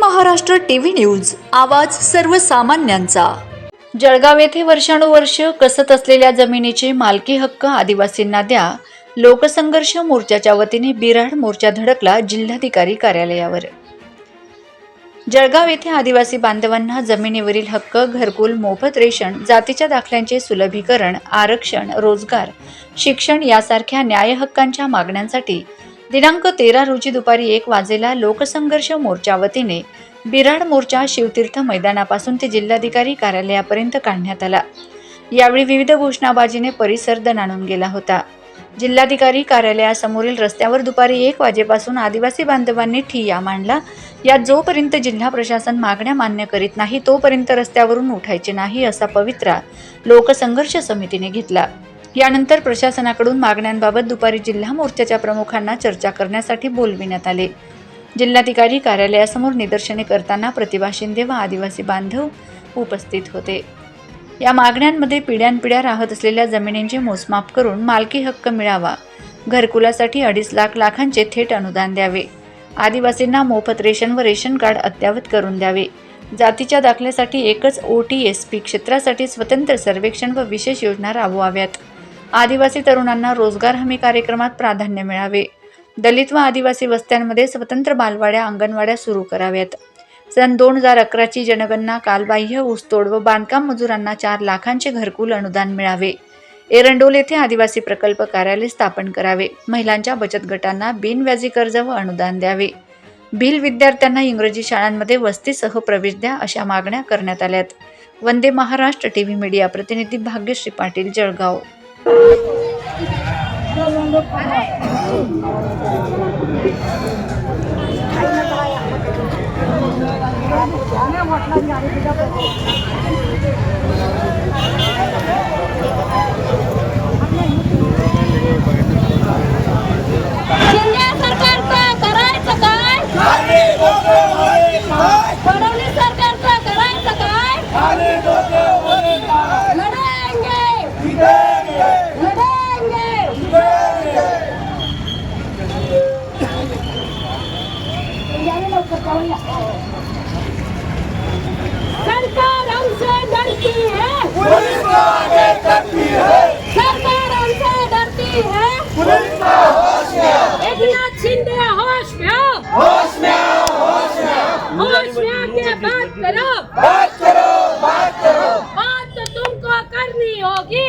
Maharashtra TV news आवाज सर्वसामान्यांचा. जळगाव येथे वर्षानुवर्ष कसत असलेल्या जमिनीचे मालकी हक्क आदिवासींना द्या लोकसंघर्ष मोर्चाच्या वतीने बिराड मोर्चा धडकला जिल्हाधिकारी कार्यालयावर. जळगाव येथे आदिवासी बांधवांना जमिनीवरील हक्क घरकुल मोफत रेशन जातीच्या दाखल्यांचे सुलभीकरण आरक्षण रोजगार शिक्षण यासारख्या न्याय हक्कांच्या मागण्यांसाठी दिनांक तेरा रोजी दुपारी एक वाजेला लोकसंघर्ष मोर्चा वतीने बिराड मोर्चा शिवतीर्थ मैदानापासून ते जिल्हाधिकारी कार्यालयापर्यंत काढण्यात आला. यावेळी विविध घोषणाबाजीने परिसर दणाणून गेला होता. जिल्हाधिकारी कार्यालयासमोरील रस्त्यावर दुपारी एक वाजेपासून आदिवासी बांधवांनी ठिय्या मांडला. यात जोपर्यंत जिल्हा प्रशासन मागण्या मान्य करीत नाही तोपर्यंत रस्त्यावरून उठायचे नाही असा पवित्रा लोकसंघर्ष समितीने घेतला. यानंतर प्रशासनाकडून मागण्यांबाबत दुपारी जिल्हा मोर्चाच्या प्रमुखांना चर्चा करण्यासाठी बोलविण्यात आले. जिल्हाधिकारी कार्यालयासमोर निदर्शने करताना प्रतिभा शिंदे व आदिवासी बांधव उपस्थित होते. या मागण्यांमध्ये पिढ्यानपिढ्या राहत असलेल्या जमिनींचे मोजमाप करून मालकी हक्क मिळावा घरकुलासाठी अडीच लाख लाखांचे थेट अनुदान द्यावे आदिवासींना मोफत रेशन व रेशन कार्ड अद्यावत करून द्यावे जातीच्या दाखल्यासाठी एकच ओ टी एस पी क्षेत्रासाठी स्वतंत्र सर्वेक्षण व विशेष योजना राबवाव्यात. आदिवासी तरुणांना रोजगार हमी कार्यक्रमात प्राधान्य मिळावे. दलित व आदिवासी वस्त्यांमध्ये स्वतंत्र बालवाड्या अंगणवाड्या सुरू कराव्यात. सन दोन हजार अकराची जनगणना कालबाह्य ऊसतोड व बांधकाम मजुरांना चार लाखांचे घरकुल अनुदान मिळावे. एरंडोल येथे आदिवासी प्रकल्प कार्यालय स्थापन करावे. महिलांच्या बचत गटांना बिनव्याजी कर्ज व अनुदान द्यावे. भिल विद्यार्थ्यांना इंग्रजी शाळांमध्ये वस्तीसह प्रवेश द्या अशा मागण्या करण्यात आल्यात. Vande Maharashtra T V media प्रतिनिधी भाग्यश्री पाटील जळगाव. सरकारचं करायचं काय तो सरकार हमसे डरती है। पुलिस आगे करती है। सरकार हमसे डरती है। पुलिस का होश में आओ। होश में होश में होश में होश में आके बात करो। बात करो बात करो। बात तो तुमको करनी होगी।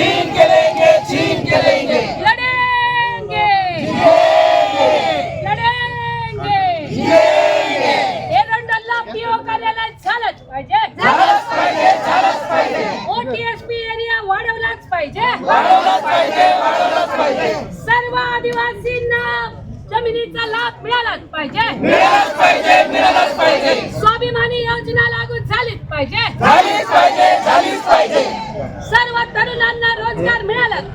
छीन के लेंगे छीन के लेंगे लड़ेंगे लड़ेंगे एरंडोलला पीओ कार्यालय झालंच पाहिजे। झालंच पाहिजे झालंच पाहिजे। ओटीएसपी एरिया वाढवलाच पाहिजे। वाढवलंच पाहिजे वाढवलंच पाहिजे। सर्व आदिवासींना जमिनीचा लाभ मिळालाच पाहिजे। मिळालंच पाहिजे मिळालंच पाहिजे स्वाभिमानी योजना लागू झालीच पाहिजे झालीच पाहिजे झालीच पाहिजे सर्व तरुणांना रोजगार मिळालाच पाहिजे मिळालंच पाहिजे मिळालंच